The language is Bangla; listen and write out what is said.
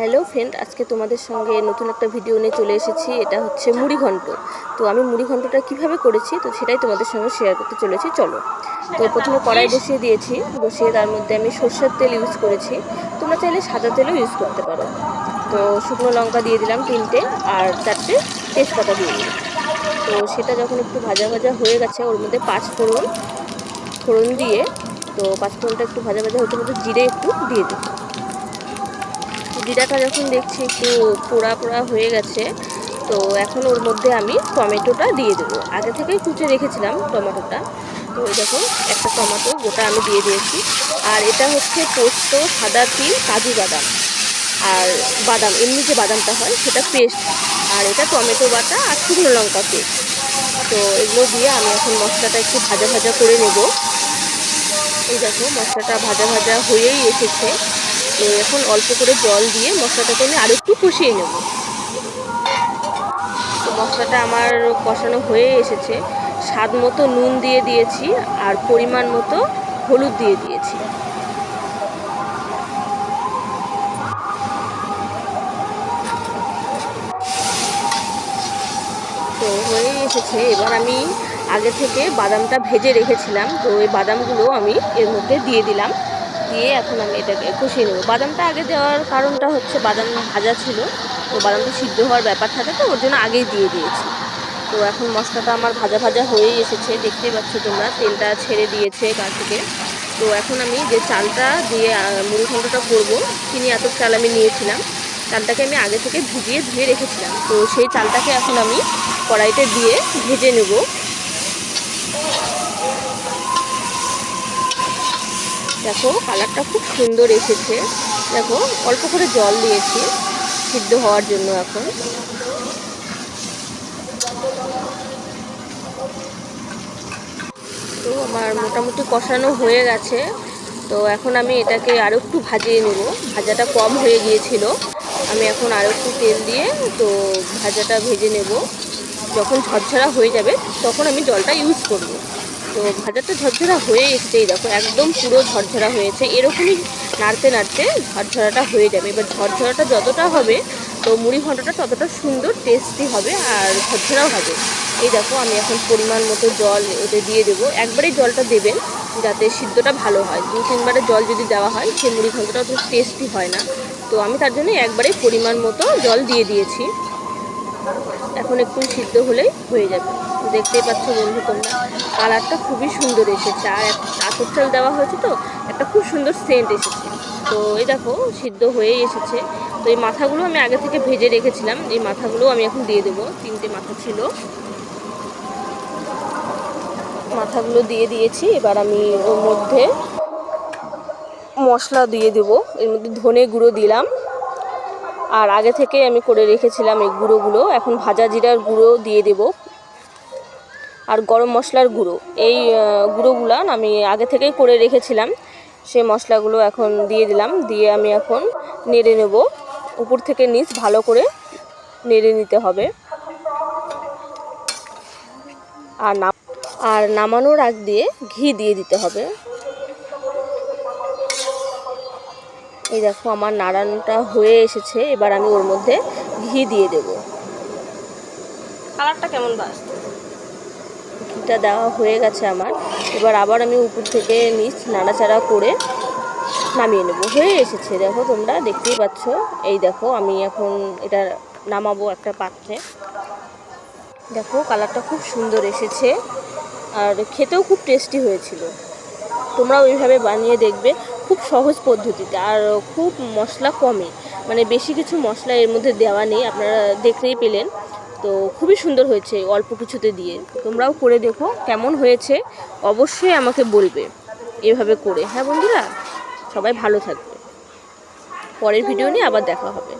হ্যালো ফ্রেন্ড, আজকে তোমাদের সঙ্গে নতুন একটা ভিডিও নিয়ে চলে এসেছি। এটা হচ্ছে মুড়ি ঘন্ট। তো আমি মুড়ি ঘন্টটা কীভাবে করেছি, তো সেটাই তোমাদের সঙ্গে শেয়ার করতে চলেছি। চলো। তো প্রথমে কড়াই বসিয়ে দিয়েছি। বসিয়ে তার মধ্যে আমি সর্ষের তেল ইউজ করেছি। তোমরা চাইলে সাদা তেলও ইউজ করতে পারো। তো শুকনো লঙ্কা দিয়ে দিলাম তিনটে আর চারটে তেজপাতা দিয়ে দিলাম। তো সেটা যখন একটু ভাজা ভাজা হয়ে গেছে, ওর মধ্যে পাঁচ ফোড়ন ফোড়ন দিয়ে তো পাঁচ ফোড়নটা একটু ভাজা ভাজা হতে হতে জিরে একটু দিয়ে দিই জিরাটা যখন দেখছি একটু পোড়া পোড়া হয়ে গেছে, তো এখন ওর মধ্যে আমি টমেটোটা দিয়ে দেবো। আগে থেকেই কুচে রেখেছিলাম টমেটোটা। তো দেখো, একটা টমেটো, গোটা আমি দিয়ে দিয়েছি। আর এটা হচ্ছে পোস্ত, সাদা তিল, কাজু বাদাম। আর বাদাম, এমনি যে বাদামটা হয়, সেটা পেস্ট। আর এটা টমেটো বাটা আর শুকনো লঙ্কা পেস্ট। তো এগুলো দিয়ে আমি এখন মশলাটা একটু ভাজা ভাজা করে নেব। এই দেখো, মশলাটা ভাজা ভাজা হয়েই এসেছে। এখন অল্প করে জল দিয়ে মশলাটাকে আমি আরও একটু কষিয়ে নেব। মশলাটা আমার কষানো হয়ে এসেছে। স্বাদ মতো নুন দিয়ে দিয়েছি আর পরিমাণ মতো হলুদ দিয়ে দিয়েছি। তো হয়ে এসেছে। এবার আমি আগে থেকে বাদামটা ভেজে রেখেছিলাম। তো ওই বাদামগুলো আমি এর মধ্যে দিয়ে দিলাম। দিয়ে এখন আমি এটাকে কষিয়ে নেব। বাদামটা আগে দেওয়ার কারণটা হচ্ছে বাদাম ভাজা ছিল, তো বাদামটা সিদ্ধ হওয়ার ব্যাপার থাকে তো, ওর জন্য আগেই দিয়ে দিয়েছি। তো এখন মশলাটা আমার ভাজা ভাজা হয়েই এসেছে, দেখতেই পাচ্ছ তোমরা, তেলটা ছেড়ে দিয়েছে গা থেকে। তো এখন আমি যে চালটা দিয়ে মুড়ি ঘন্টটা করব চিনি এত চাল আমি নিয়েছিলাম, চালটাকে আমি আগে থেকে ভিজিয়ে ধুয়ে রেখেছিলাম। তো সেই চালটাকে এখন আমি কড়াইতে দিয়ে ভেজে নেব। দেখো, কালারটা খুব সুন্দর এসেছে। দেখো, অল্প করে জল দিয়েছি, সিদ্ধ হওয়ার জন্য এখন। তো আমার মোটামুটি কষানো হয়ে গেছে। তো এখন আমি এটাকে আরও একটু ভাজিয়ে নেব। ভাজাটা কম হয়ে গিয়েছিল। আমি এখন আরও একটু তেল দিয়ে তো ভাজাটা ভেজে নেব। যখন ঝরঝরা হয়ে যাবে, তখন আমি জলটা ইউজ করব। তো ভাজাটা ঝরঝরা হয়ে এসেছে, এই দেখো, একদম পুরো ঝরঝরা হয়েছে। এরকমই নাড়তে নাড়তে ঝরঝরাটা হয়ে যাবে। এবার ঝরঝরাটা যতটা হবে, তো মুড়ি ঘন্টটা ততটা সুন্দর টেস্টি হবে আর ঝরঝরাও হবে। এই দেখো, আমি এখন পরিমাণ মতো জল ওতে দিয়ে দেবো। একবারেই জলটা দেবেন, যাতে সিদ্ধটা ভালো হয়। দু তিনবারে জল যদি দেওয়া হয়, সেই মুড়ি ঘন্টটা অত টেস্টি হয় না। তো আমি তার জন্য একবারেই পরিমাণ মতো জল দিয়ে দিয়েছি। এখন একটু সিদ্ধ হলেই হয়ে যাবে। দেখতেই পাচ্ছ বন্ধু তোমরা। কালারটা খুবই সুন্দর এসেছে। আর আতর চাল দেওয়া হয়েছে তো, একটা খুব সুন্দর সেন্ট এসেছে। তো এই দেখো, সিদ্ধ হয়েই এসেছে। তো এই মাথাগুলো আমি আগে থেকে ভেজে রেখেছিলাম। এই মাথাগুলো আমি এখন দিয়ে দেবো। তিনটে মাথা ছিল। মাথাগুলো দিয়ে দিয়েছি। এবার আমি ওর মধ্যে মশলা দিয়ে দেবো। এর মধ্যে ধনে গুঁড়ো দিলাম। আর আগে থেকে আমি করে রেখেছিলাম এই গুঁড়োগুলো। এখন ভাজা জিরার গুঁড়ো দিয়ে দেব। আর গরম মশলার গুঁড়ো। এই গুঁড়োগুলো আমি আগে থেকেই করে রেখেছিলাম। সে মশলাগুলো এখন দিয়ে দিলাম। দিয়ে আমি এখন নেড়ে নেব। উপর থেকে নিচ ভালো করে নেড়ে নিতে হবে। আর নাম, আর নামানোর আগ দিয়ে ঘি দিয়ে দিতে হবে। এই দেখো, আমার নাড়ানোটা হয়ে এসেছে। এবার আমি ওর মধ্যে ঘি দিয়ে দেব। কালারটা কেমন বাস ঘিটা দেওয়া হয়ে গেছে আমার। এবার আবার আমি উপর থেকে নিচ নাড়াচাড়া করে নামিয়ে নেব। হয়ে এসেছে, দেখো তোমরা দেখতেই পাচ্ছ। এই দেখো, আমি এখন এটা নামাবো একটা পাত্রে। দেখো, কালারটা খুব সুন্দর এসেছে। আর খেতেও খুব টেস্টি হয়েছিল। তোমরাও এইভাবে বানিয়ে দেখবে, খুব সহজ পদ্ধতিতে। আর খুব মশলা কমে মানে বেশি কিছু মশলা এর মধ্যে দেওয়া নেই, আপনারা দেখতেই পেলেন। তো খুবই সুন্দর হয়েছে অল্প কিছুতে দিয়ে। তোমরাও করে দেখো কেমন হয়েছে, অবশ্যই আমাকে বলবে এভাবে করে। হ্যাঁ বন্ধুরা? সবাই ভালো থাকবে। পরের ভিডিও নিয়ে আবার দেখা হবে।